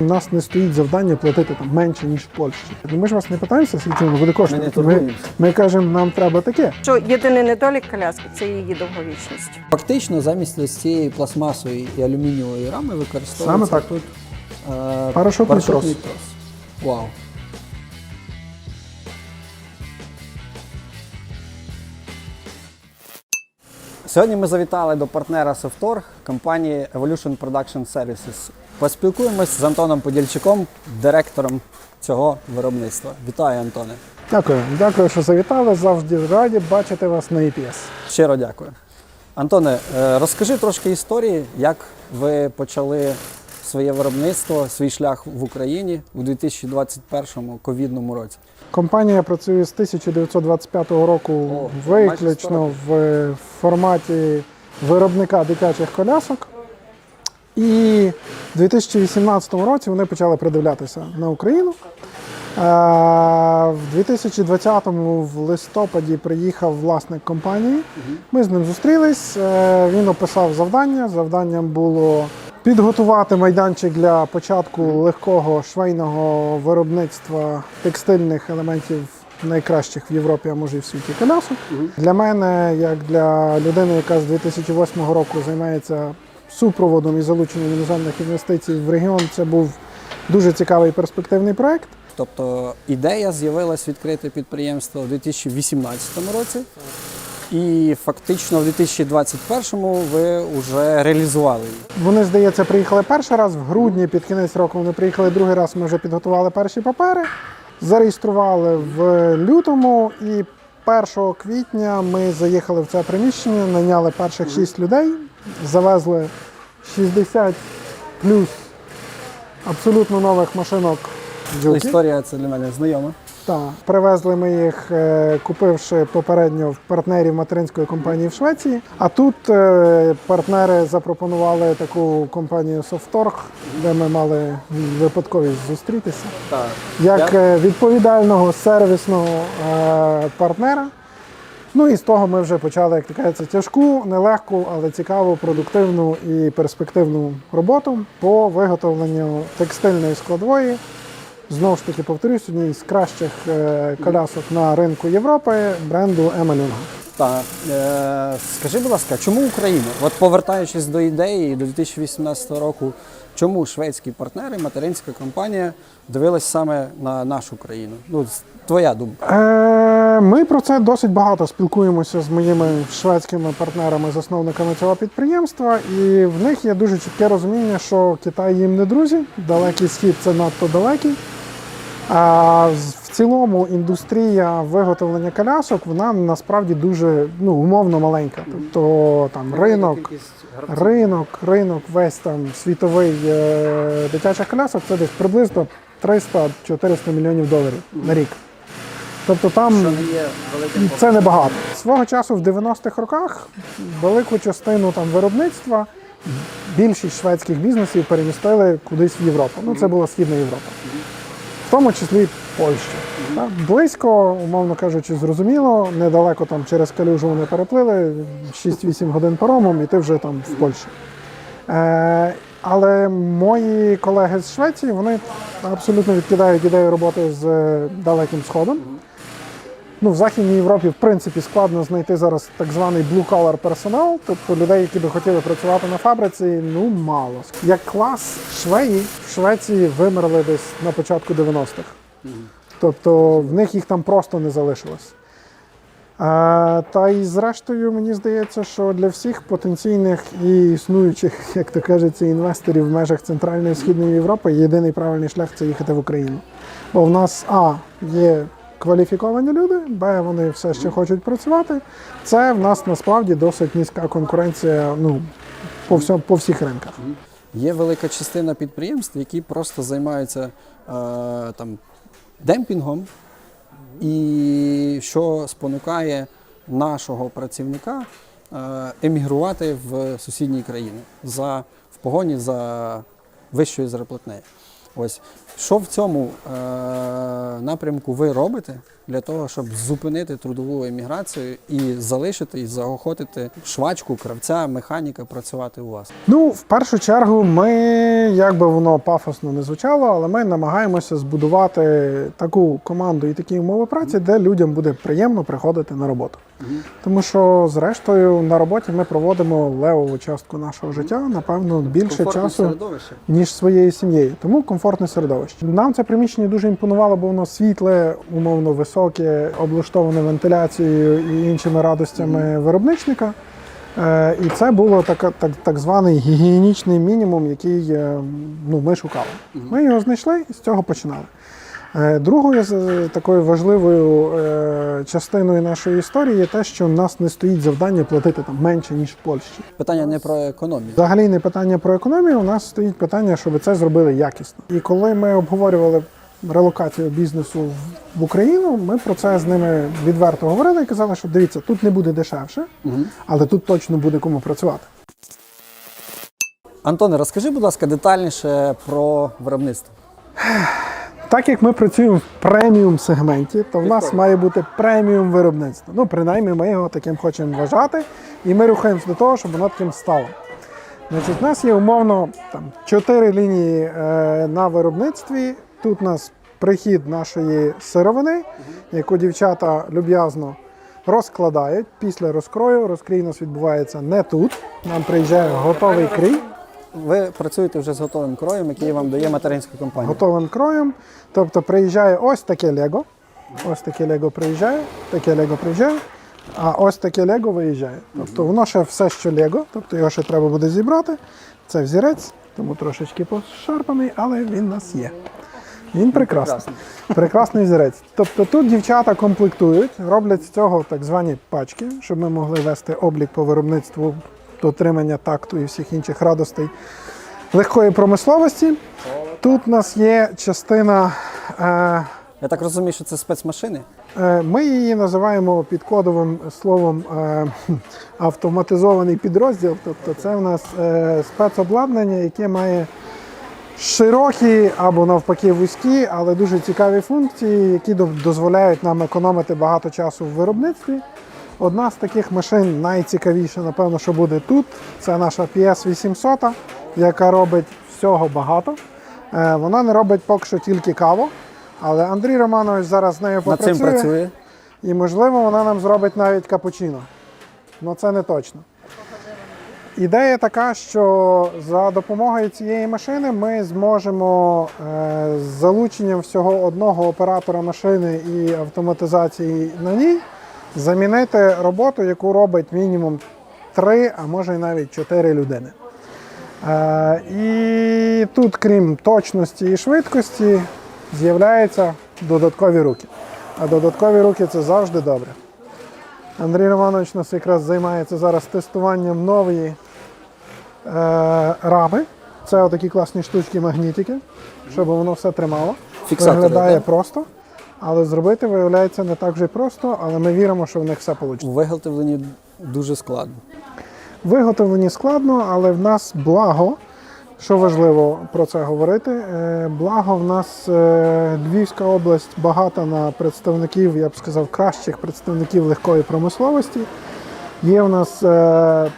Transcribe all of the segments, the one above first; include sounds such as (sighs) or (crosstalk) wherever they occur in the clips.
У нас не стоїть завдання платити там менше, ніж в Польщі. Ну, Ми ж вас не питаємося, скільки воно буде Ми коштувати. Ми, ми кажемо, нам треба таке. Що єдиний недолік коляски це її довговічність. Фактично, замість ось цієї пластмасової і алюмінієвої рами використовується Саме так. тут е, Парашутний трос. трос. Вау. Сьогодні ми завітали до партнера Softorg компанії Evolution Production Services. Поспілкуємось з Антоном Подільчуком, директором цього виробництва. Вітаю, Антоне. Дякую. Дякую, що завітали. Завжди раді бачити вас на EPS. Щиро дякую. Антоне, е, розкажи трошки історії, як ви почали своє виробництво, свій шлях в Україні у 2021 ковідному році. Компанія працює з 1925 року О, виключно в форматі виробника дитячих колясок. І в 2018 році вони почали придивлятися на Україну. Е, В 2020-му в листопаді приїхав власник компанії. Ми з ним зустрілись. е, Він описав завдання. Завданням було підготувати майданчик для початку легкого швейного виробництва текстильних елементів найкращих в Європі, а може і в світі колясок. Для мене, як для людини, яка з 2008 року займається супроводом і залученням іноземних інвестицій в регіон, це був дуже цікавий перспективний проект. Тобто ідея з'явилась відкрити підприємство у 2018 році, і фактично в 2021 ви вже реалізували її. Вони, здається, приїхали перший раз в грудні, під кінець року вони приїхали другий раз. Ми вже підготували перші папери, зареєстрували в лютому, і 1 квітня ми заїхали в це приміщення, найняли перших 6 людей, завезли 60 плюс абсолютно нових машинок. «Дзюки». Історія це для мене знайома. Так, привезли ми їх, е, купивши попередньо в партнерів материнської компанії в Швеції. А тут е, партнери запропонували таку компанію Softorg, де ми мали випадковість зустрітися. Так. Як е, відповідального сервісного партнера. Ну і з того ми вже почали, як кажеться, тяжку, нелегку, але цікаву, продуктивну і перспективну роботу по виготовленню текстильної складової. Знову ж таки, повторюсь, однієї з кращих е, колясок на ринку Європи бренду Емелінга. Так. Е, скажи, будь ласка, чому Україна? От повертаючись до ідеї до 2018 року, чому шведські партнери, материнська компанія дивилась саме на нашу країну? Ну, твоя думка. Е, Ми про це досить багато спілкуємося з моїми шведськими партнерами, засновниками цього підприємства, і в них є дуже чітке розуміння, що Китай їм не друзі, далекий схід це надто далекий. А цілому індустрія виготовлення колясок вона насправді дуже ну, умовно маленька. Тобто там ринок, ринок, ринок весь там світовий е, дитячих колясок це десь приблизно 300-400 мільйонів доларів на рік. Тобто там це небагато. Свого часу в 90-х роках велику частину там виробництва більшість шведських бізнесів перемістили кудись в Європу. Ну це була Східна Європа, в тому числі Польща. Так, Близько, умовно кажучи, зрозуміло, недалеко там через калюжу вони переплили 6-8 годин паромом, і ти вже там в Польщі. Е, але мої колеги з Швеції вони абсолютно відкидають ідею роботи з е, далеким сходом. Ну, в Західній Європі, в принципі, складно знайти зараз так званий blue-collar персонал, тобто людей, які би хотіли працювати на фабриці, ну мало. Як клас швеї в Швеції вимерли десь на початку 90-х. Тобто в них їх там просто не залишилось. А, та і зрештою, мені здається, що для всіх потенційних і існуючих, як то кажеться, інвесторів в межах Центральної і Східної Європи єдиний правильний шлях це їхати в Україну. Бо в нас А є кваліфіковані люди, Б, вони все ще хочуть працювати. Це в нас насправді досить низька конкуренція ну, по, всьому, по всіх ринках. Є велика частина підприємств, які просто займаються е, там, демпінгом, і що спонукає нашого працівника е, емігрувати в сусідні країни за, в погоні за вищою зарплатнею. Ось що в цьому е- напрямку ви робите для того, щоб зупинити трудову еміграцію і залишити і заохотити швачку, кравця, механіка працювати у вас? Ну, в першу чергу, ми, як би воно пафосно не звучало, але ми намагаємося збудувати таку команду і такі умови праці, де людям буде приємно приходити на роботу. Тому що, зрештою, на роботі ми проводимо левову частку нашого життя, напевно, більше часу. ніж своєю сім'єю. Тому комфортне середовище. Нам це приміщення дуже імпонувало, бо воно світле, умовно високе, облаштоване вентиляцією і іншими радостями виробничника. Е, І це було так, так, так званий гігієнічний мінімум, який е, ну, ми шукали. Ми його знайшли і з цього починали. Е, Другою такою важливою е, частиною нашої історії є те, що в нас не стоїть завдання платити там менше, ніж в Польщі. Питання не про економію. Взагалі не питання про економію, у нас стоїть питання, щоб це зробили якісно. І коли ми обговорювали релокацію бізнесу в- в Україну, ми про це з ними відверто говорили і казали, що дивіться, тут не буде дешевше, але тут точно буде кому працювати. Антоне, розкажи, будь ласка, детальніше про виробництво. (sighs) Так як ми працюємо в преміум сегменті, то в нас має бути преміум виробництво. Ну, принаймні, ми його таким хочемо вважати, і ми рухаємося до того, щоб воно таким стало. Значить, у нас є умовно там, чотири лінії е, на виробництві. Тут у нас прихід нашої сировини, яку дівчата люб'язно розкладають. Після розкрою розкрій у нас відбувається не тут. Нам приїжджає готовий крій. Ви працюєте вже з готовим кроєм, який вам дає материнська компанія. готовим кроєм. Тобто приїжджає ось таке Лего. Ось таке Лего приїжджає, таке Лего приїжджає, а ось таке Лего виїжджає. Тобто воно ще все, що Лего, тобто його ще треба буде зібрати. Це взірець, тому трошечки пошарпаний, але він у нас є. Він прекрасний. Прекрасний взірець. Тобто тут дівчата комплектують, роблять з цього так звані пачки, щоб ми могли вести облік по виробництву, дотримання такту і всіх інших радостей легкої промисловості. Тут у нас є частина, е, Я так розумію, що це спецмашини. е, ми її називаємо під кодовим словом е, (laughs) автоматизований підрозділ. Тобто це в нас е, спецобладнання, яке має широкі або навпаки вузькі, але дуже цікаві функції, які до- дозволяють нам економити багато часу в виробництві. Одна з таких машин найцікавіша, напевно, що буде тут. Це наша PS 800, яка робить всього багато. Е, Вона не робить поки що тільки каву, але Андрій Романович зараз з нею Над цим працює. І, можливо, вона нам зробить навіть капучино. Ну це не точно. Ідея така, що за допомогою цієї машини ми зможемо е, з залученням всього одного оператора машини і автоматизації на ній замінити роботу, яку робить мінімум три, а може й навіть чотири людини. Е, і тут, крім точності і швидкості, з'являються додаткові руки. А додаткові руки це завжди добре. Андрій Романович нас якраз займається зараз тестуванням нової е, рами. Це отакі класні штучки магнітики, щоб воно все тримало. Фіксатори, Виглядає так? просто, але зробити виявляється не так вже й просто, але ми віримо, що в них все вийде. У виготовленні дуже складно. Виготовлені складно, але в нас благо. Що важливо про це говорити? е, Благо, в нас е, Львівська область багата на представників, я б сказав, кращих представників легкої промисловості. Є в нас, е,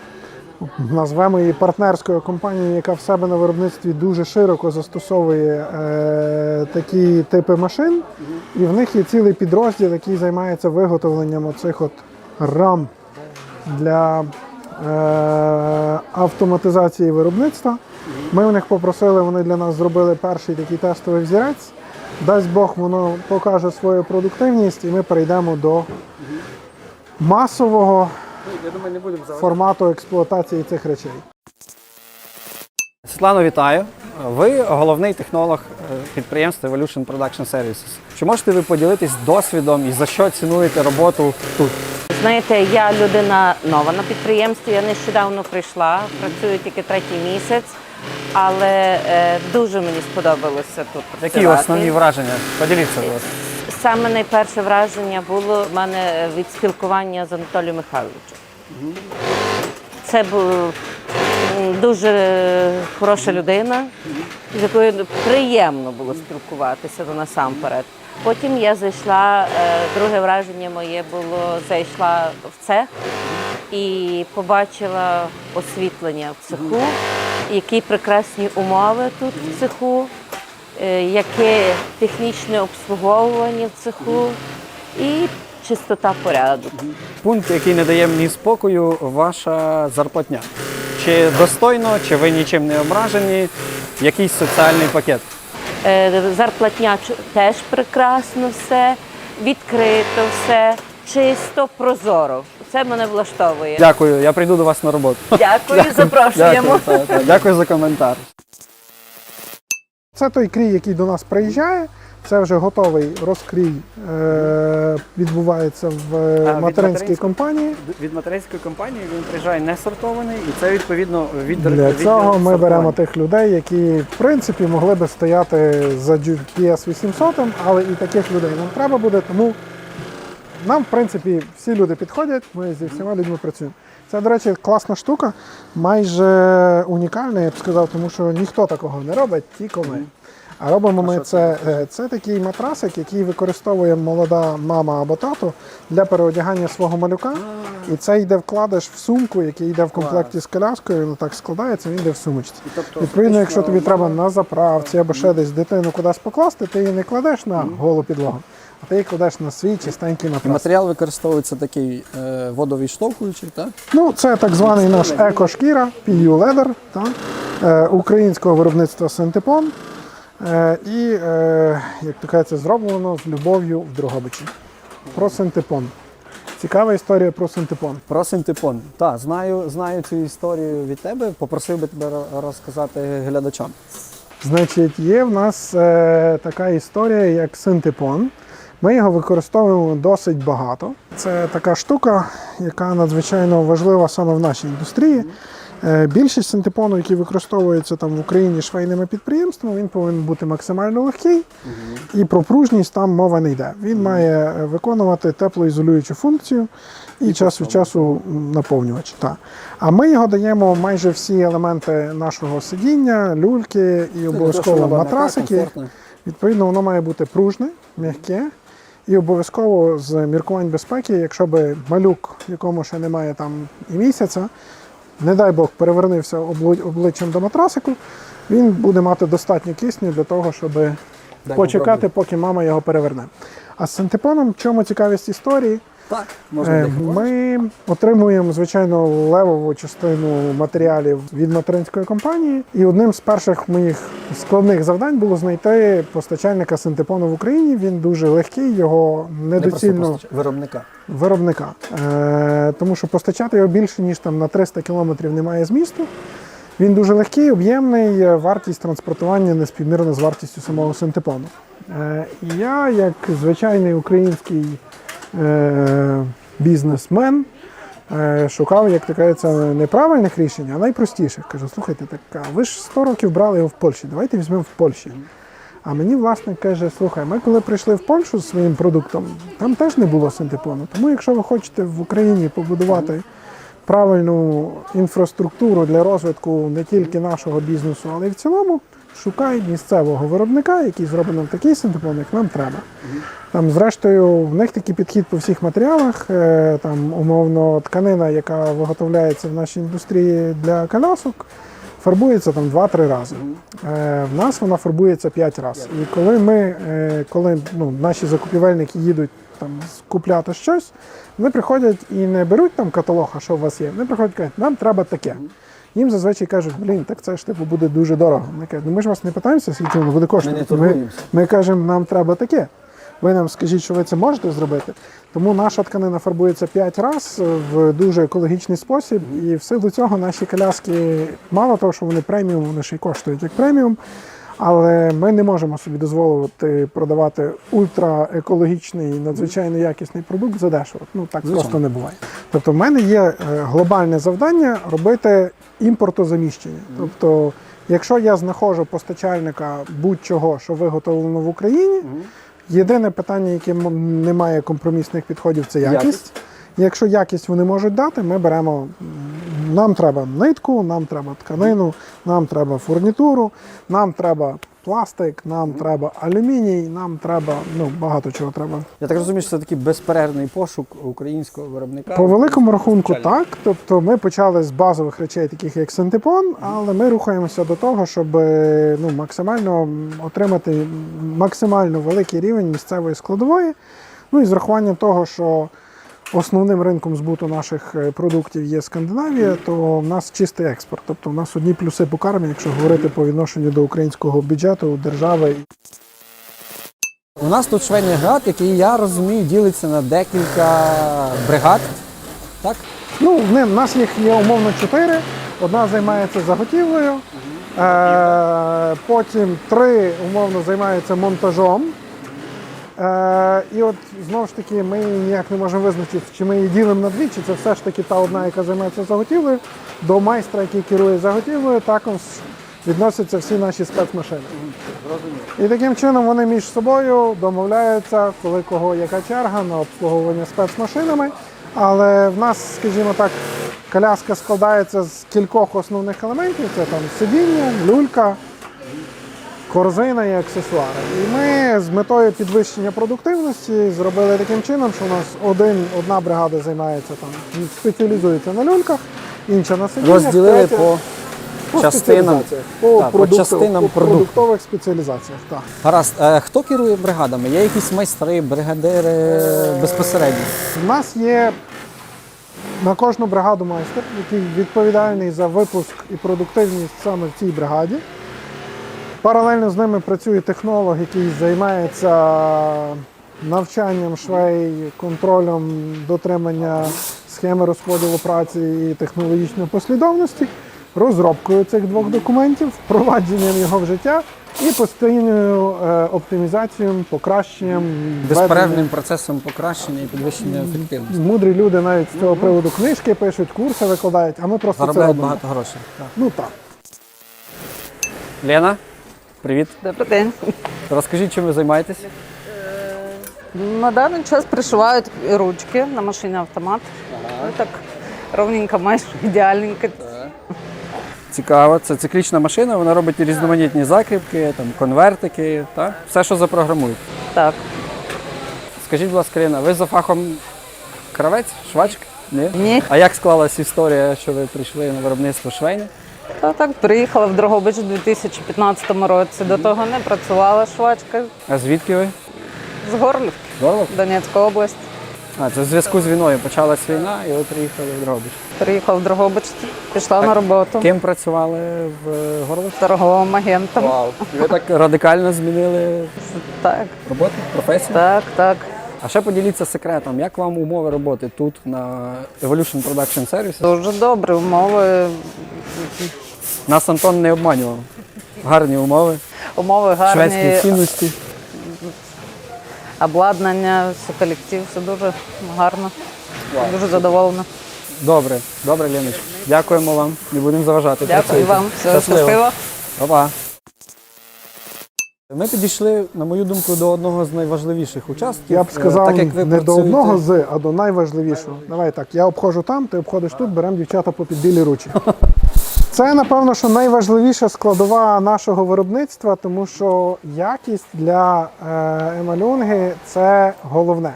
назвемо її партнерською компанією, яка в себе на виробництві дуже широко застосовує е, такі типи машин, і в них є цілий підрозділ, який займається виготовленням оцих от рам для е, автоматизації виробництва. Ми в них попросили, вони для нас зробили перший такий тестовий взірець. Дасть Бог, воно покаже свою продуктивність, і ми перейдемо до масового Я думаю, не будемо формату експлуатації цих речей. Світлано, вітаю. Ви головний технолог е, підприємства Evolution Production Services. Чи можете ви поділитись досвідом і за що цінуєте роботу тут? Знаєте, я людина нова на підприємстві. Я нещодавно прийшла, працюю тільки третій місяць, але е, дуже мені сподобалося тут Які основні враження? Поділіться, будь ласка. Саме найперше враження було в мене від спілкування з Анатолієм Михайловичем. Це був дуже хороша людина, з якою приємно було спілкуватися насамперед. Потім я зайшла, е, друге враження моє було, зайшла в цех і побачила освітлення в цеху, які прекрасні умови тут в цеху, яке технічне обслуговування в цеху і чистота порядок. Пункт, який не дає мені спокою, ваша зарплатня. Чи достойно, чи ви нічим не ображені, якийсь соціальний пакет. Е, Зарплатня теж прекрасно все, відкрито все, чисто, прозоро. Це мене влаштовує. Дякую, я прийду до вас на роботу. Дякую, (laughs) запрошуємо. Дякую, та, та. Дякую за коментар. Це той крій, який до нас приїжджає. Це вже готовий розкрій е, відбувається в е, від материнській материнської? компанії. Від материнської компанії він приїжджає не сортований, і це відповідно від Для цього ми беремо тих людей, які в принципі могли би стояти за GPS 800, але і таких людей нам треба буде. Тому нам, в принципі, всі люди підходять. Ми зі всіма людьми працюємо. Це, до речі, класна штука, майже унікальна, я б сказав, тому що ніхто такого не робить, тільки ми. А робимо ми це, е, це такий матрасик, який використовує молода мама або тато для переодягання свого малюка. І це йде вкладиш в сумку, який йде в комплекті з коляскою, він так складається, він йде в сумочці. тобто, Відповідно, якщо тобі треба на заправці або ще десь дитину кудись покласти, ти її не кладеш на голу підлогу, а ти її кладеш на свій чистенький матрас. Матеріал використовується такий е, водовідштовхуючий, так? Ну, це так званий наш еко-шкіра, PU Leather, та, е, українського виробництва Синтепон. Е, і, е, як то кажеться, зроблено з любов'ю в Дрогобичі. Про Синтепон. Цікава історія про Синтепон. Про синтепон. Так, знаю, знаю цю історію від тебе. Попросив би тебе розказати глядачам. Значить, є в нас е, така історія, як синтепон. Ми його використовуємо досить багато. Це така штука, яка надзвичайно важлива саме в нашій індустрії. Е, більшість синтепону, який використовується там в Україні швейними підприємствами, він повинен бути максимально легкий. І про пружність там мова не йде. Він має виконувати теплоізолюючу функцію і час від часу наповнювач. Так. А ми його даємо майже всі елементи нашого сидіння, люльки і обов'язково матрасики. Відповідно, воно має бути пружне, м'яке. І обов'язково з міркувань безпеки, якщо би малюк, якому ще немає там і місяця, не дай Бог, перевернувся обличчям до матрасику, він буде мати достатньо кисню для того, щоб почекати, поки мама його переверне. А з синтепоном, в чому цікавість історії? Так, можна Е. Ми отримуємо, звичайно, левову частину матеріалів від материнської компанії. І одним з перших моїх складних завдань було знайти постачальника синтепону в Україні. Він дуже легкий, його недоцільно постач- виробника. виробника. Е, тому що постачати його більше, ніж там на 300 кілометрів немає змісту. Він дуже легкий, об'ємний, е, вартість транспортування не співмірна з вартістю самого синтепону. Е, я, як звичайний український бізнесмен, е, шукав, як кажеться, неправильних рішень, а найпростіших. Кажу, слухайте, так, ви ж 100 років брали його в Польщі, давайте візьмемо в Польщі. А мені власник каже: слухай, ми коли прийшли в Польщу з своїм продуктом, там теж не було синтепону. Тому якщо ви хочете в Україні побудувати правильну інфраструктуру для розвитку не тільки нашого бізнесу, але й в цілому, шукай місцевого виробника, який зроблений такий синтепон, як нам треба. Там, зрештою, в них такий підхід по всіх матеріалах. е, Там, умовно, тканина, яка виготовляється в нашій індустрії для колясок, фарбується там 2-3 рази. Е, В нас вона фарбується 5 разів. І коли ми, е, коли ну, наші закупівельники їдуть там купляти щось, вони приходять і не беруть там каталог, а що у вас є. Вони приходять і кажуть, нам треба таке. Їм зазвичай кажуть, блін, так це ж типу буде дуже дорого. Ми кажуть, ну ми ж вас не питаємося, скільки воно буде коштувати. Ми не ми кажемо, нам треба таке. Ви нам скажіть, що ви це можете зробити. Тому наша тканина фарбується 5 разів в дуже екологічний спосіб, і в силу цього наші коляски, мало того, що вони преміум, вони ще й коштують як преміум. Але ми не можемо собі дозволити продавати ультраекологічний, надзвичайно якісний продукт за дешево. Ну так Звичайно. просто не буває. Тобто, в мене є е, глобальне завдання робити імпортозаміщення. Тобто, якщо я знаходжу постачальника будь-чого, що виготовлено в Україні, єдине питання, яке м- не компромісних підходів, це якість. Якщо якість вони можуть дати, ми беремо нам треба нитку, нам треба тканину, нам треба фурнітуру, нам треба пластик, нам треба алюміній, нам треба ну, багато чого треба. Я так розумію, що це такий безперервний пошук українського виробника. По великому рахунку, так. Тобто ми почали з базових речей, таких як синтепон, але ми рухаємося до того, щоб ну, максимально отримати максимально великий рівень місцевої складової. Ну і з рахуванням того, що основним ринком збуту наших е, продуктів є Скандинавія, то в нас чистий експорт. Тобто в нас одні плюси по кармі, якщо говорити по відношенню до українського бюджету, держави. У нас тут швейний град, який я розумію, ділиться на декілька бригад. Так? Ну, в в нас їх є умовно чотири. Одна займається заготівлею, е, потім три умовно займаються монтажом. Е, і от знову ж таки ми ніяк не можемо визначити, чи ми її ділимо на дві, чи це все ж таки та одна, яка займається заготівлею. До майстра, який керує заготівлею, також відносяться всі наші спецмашини. І таким чином вони між собою домовляються, коли кого яка черга на обслуговування спецмашинами. Але в нас, скажімо так, коляска складається з кількох основних елементів: це там сидіння, люлька, корзина і аксесуари. І ми з метою підвищення продуктивності зробили таким чином, що у нас один, одна бригада займається там, спеціалізується на люльках, інша на сидіннях. Розділили третя- по по частинам. по, Так, по частинам по продукту. продуктових спеціалізаціях. Так. Гаразд, е, хто керує бригадами? Є якісь майстри, бригадири безпосередньо? У нас є на кожну бригаду майстер, який відповідальний за випуск і продуктивність саме в цій бригаді. Паралельно з ними працює технолог, який займається навчанням швей, контролем дотримання схеми розподілу праці і технологічної послідовності, розробкою цих двох документів, впровадженням його в життя і постійною е, оптимізацією, покращенням. Безперервним процесом покращення і підвищення ефективності. Мудрі люди навіть з цього приводу книжки пишуть, курси викладають, а ми просто це робимо. багато грошей. Ну так. Лена, привіт. Добрий день. Розкажіть, чим ви займаєтесь? На даний час пришивають ручки на машині автомат. Ну, так ровненько, майже ідеальненько. Цікаво, це циклічна машина, вона робить різноманітні закріпки, там, конвертики, так? все, що запрограмують. Так. Скажіть, будь ласка, Лена, ви за фахом кравець, швачка? Ні? Ні. А як склалась історія, що ви прийшли на виробництво швейне? Та так приїхала в Дрогобич у 2015 році. До того не працювала швачка А звідки ви? з Горлівки, Здорово. Донецька область. А, це в зв'язку з війною. Почалась війна і ви приїхали в Дрогобич. Приїхала в Дрогобич, пішла на роботу Ким працювали в Горлові? торговим агентом. Вау. І ви так радикально змінили Так, роботу, професію? так, так. А ще поділіться секретом, як вам умови роботи тут на Evolution Production Services? Дуже добрі умови. Нас Антон не обманював. Гарні умови, Умови шведські гарні, цінності. обладнання, все колектив, все дуже гарно. Дуже задоволена. Добре, добре, Леночка. Дякуємо вам. Не будемо заважати. Дякую Працюйте. вам. Всього щасливо. Па-па. Ми підійшли, на мою думку, до одного з найважливіших участків. Я б Е, сказав, так, як ви не до одного з, а до найважливішого. Давай так, я обходжу там, ти обходиш тут, беремо дівчата по підбілі ручі. (laughs) Це, напевно, що найважливіша складова нашого виробництва, тому що якість для е, емалюнги це головне.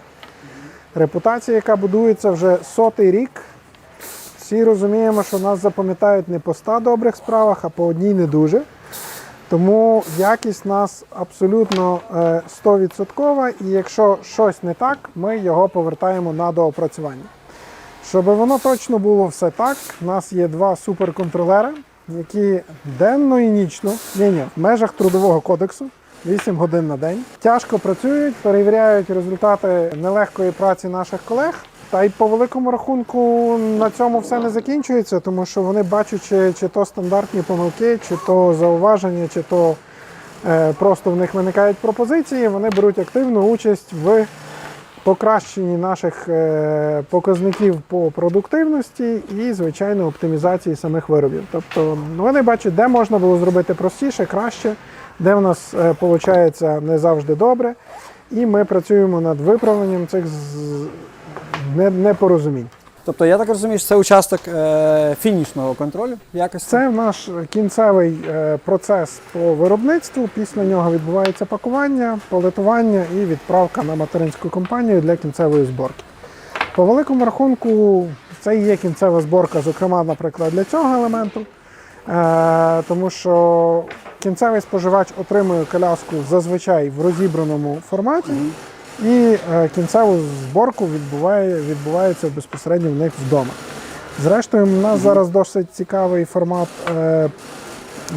Репутація, яка будується вже сотий рік. Всі розуміємо, що нас запам'ятають не по 100 добрих справах, а по одній не дуже. Тому якість нас абсолютно е, 100%, і якщо щось не так, ми його повертаємо на доопрацювання. Щоб воно точно було все так, у нас є два суперконтролери, які денно і нічно, ні, ні, в межах трудового кодексу, 8 годин на день, тяжко працюють, перевіряють результати нелегкої праці наших колег. Та й по великому рахунку на цьому все не закінчується, тому що вони бачачи, чи то стандартні помилки, чи то зауваження, чи то е, просто в них виникають пропозиції, вони беруть активну участь в покращенні наших е, показників по продуктивності і, звичайно, оптимізації самих виробів. Тобто вони бачать, де можна було зробити простіше, краще, де в нас виходить не завжди добре. І ми працюємо над виправленням цих непорозумінь. Тобто я так розумію, що це участок е, фінішного контролю якості. Це наш кінцевий е, процес по виробництву. Після нього відбувається пакування, политування і відправка на материнську компанію для кінцевої зборки. По великому рахунку, це і є кінцева зборка, зокрема, наприклад, для цього елементу. Е, тому що кінцевий споживач отримує коляску зазвичай в розібраному форматі, і е, кінцеву зборку відбуває, відбувається безпосередньо в них вдома. Зрештою, у нас зараз досить цікавий формат е,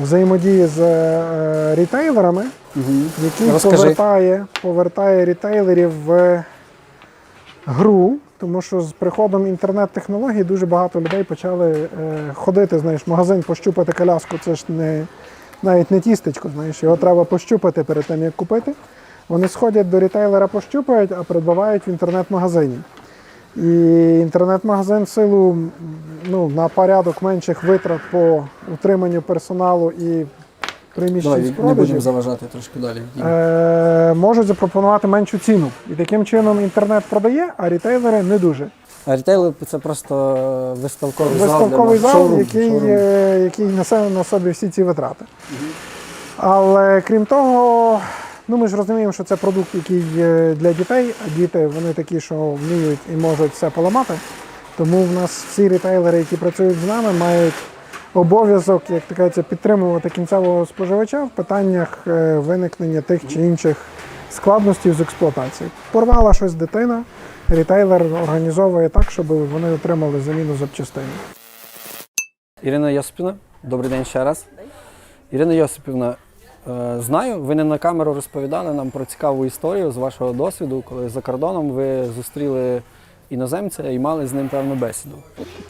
взаємодії з е, рітейлерами, який повертає, повертає рітейлерів в гру, тому що з приходом інтернет-технологій дуже багато людей почали е, ходити, знаєш, в магазин, пощупати коляску. Це ж не навіть не тістечко, знаєш, його треба пощупати перед тим, як купити. Вони сходять до рітейлера, пощупають, а придбавають в інтернет-магазині. І інтернет-магазин в силу ну, на порядок менших витрат по утриманню персоналу і приміщень з не будемо продажів заважати трошки далі. е, можуть запропонувати меншу ціну. І таким чином інтернет продає, а рітейлери не дуже. А рітейл це просто е, виставковий зал. Виставковий зал, шоурум, який, шоурум. е, який несе на собі всі ці витрати. Але крім того, ну ми ж розуміємо, що це продукт, який для дітей, а діти вони такі, що вміють і можуть все поламати. Тому в нас всі рітейлери, які працюють з нами, мають обов'язок, як кажеться, підтримувати кінцевого споживача в питаннях е, виникнення тих чи інших складностей з експлуатації. Порвала щось дитина, рітейлер організовує так, щоб вони отримали заміну запчастин. Ірина Йосипівна, добрий день ще раз. Ірина Йосипівна, знаю, ви не на камеру розповідали нам про цікаву історію з вашого досвіду, коли за кордоном ви зустріли іноземця і мали з ним певну бесіду.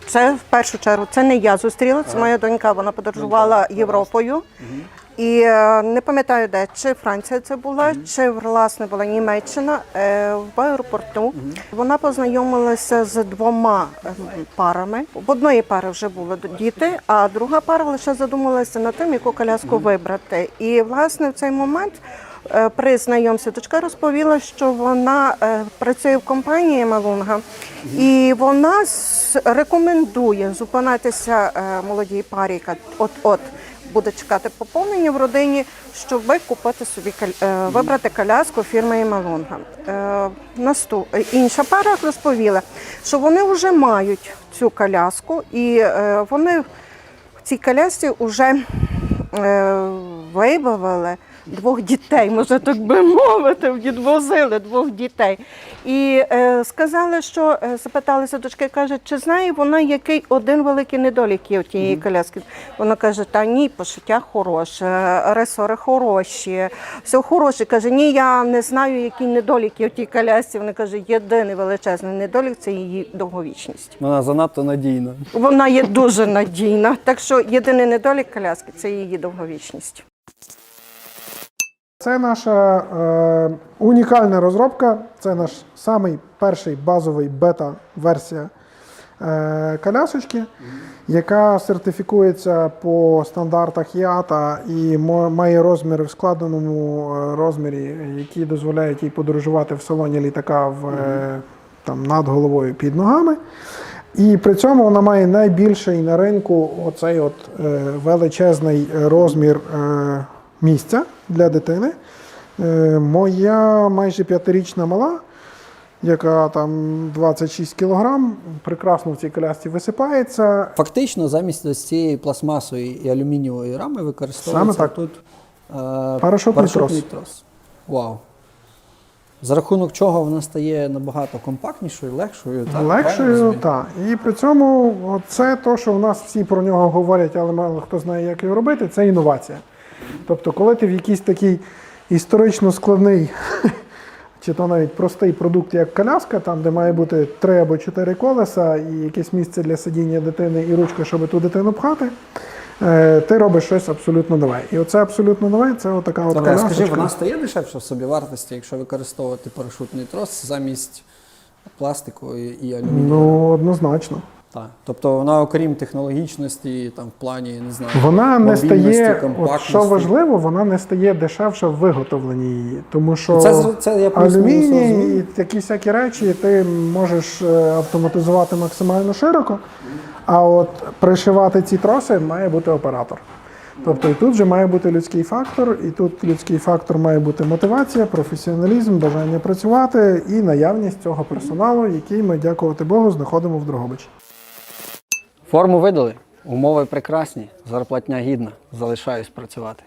Це в першу чергу це не я зустріла, це моя донька. Вона подорожувала Європою. І е, не пам'ятаю, де чи Франція це була, чи власне була Німеччина е, в аеропорту. Вона познайомилася з двома е, парами. В одної пари вже були діти, а друга пара лише задумалася над тим, яку коляску вибрати. І власне в цей момент. При знайомстві дочка розповіла, що вона працює в компанії Малунга, і вона рекомендує зупинитися е, молодій парі, яка от-от буде чекати поповнення в родині, щоб купити собі е, вибрати коляску фірми Малунга. Е, наступ... е, Інша пара розповіла, що вони вже мають цю коляску, і вони в цій колясці вже вибавили двох дітей, може так би мовити, відвозили двох дітей. І е, сказали, що е, запиталися дочки, каже, чи знає вона, який один великий недолік є у тієї коляски. Вона каже, та ні, пошиття хороше, ресори хороші, все хороше. Каже, ні, я не знаю, який недолік є у тій колясці. Вона каже, єдиний величезний недолік це її довговічність. Вона занадто надійна. Вона є дуже надійна. Так що єдиний недолік коляски це її довговічність. Це наша е, унікальна розробка. Це наш самий перший базовий бета-версія е, колясочки, яка сертифікується по стандартах ІАТА і має розмір в складеному е, розмірі, які дозволяють їй подорожувати в салоні літака в, е, там, над головою під ногами. І при цьому вона має найбільший на ринку оцей от е, величезний розмір е, місця для дитини. Е, моя майже п'ятирічна мала, яка там 26 кілограм, прекрасно в цій колясці висипається. Фактично, замість ось цієї пластмасової і алюмінієвої рами використовується Саме так. тут е, Парашутний трос. трос. Вау. За рахунок чого вона стає набагато компактнішою, легшою. Так, Легшою, так. І при цьому це то, що в нас всі про нього говорять, але мало хто знає, як його робити, це інновація. Тобто, коли ти в якийсь такий історично складний, (laughs) чи то навіть простий продукт, як коляска, там, де має бути три або чотири колеса, і якесь місце для сидіння дитини, і ручка, щоб ту дитину пхати, е, ти робиш щось абсолютно нове. І оце абсолютно нове, це отака от Добре, а колясочка. скажи, вона стає дешевше в собі вартості, якщо використовувати парашутний трос замість пластику і алюмінію? Ну, однозначно. Так. Тобто вона, окрім технологічності, там в плані, не знаю, Вона не стає, от що важливо, вона не стає дешевше в виготовленні її. Тому що Це це я алюміній і такі всякі речі ти можеш е, автоматизувати максимально широко, а от пришивати ці троси має бути оператор. Тобто і тут же має бути людський фактор, і тут людський фактор має бути мотивація, професіоналізм, бажання працювати і наявність цього персоналу, який ми, дякувати Богу, знаходимо в Дрогобичі. Форму видали, умови прекрасні, зарплатня гідна. Залишаюсь працювати.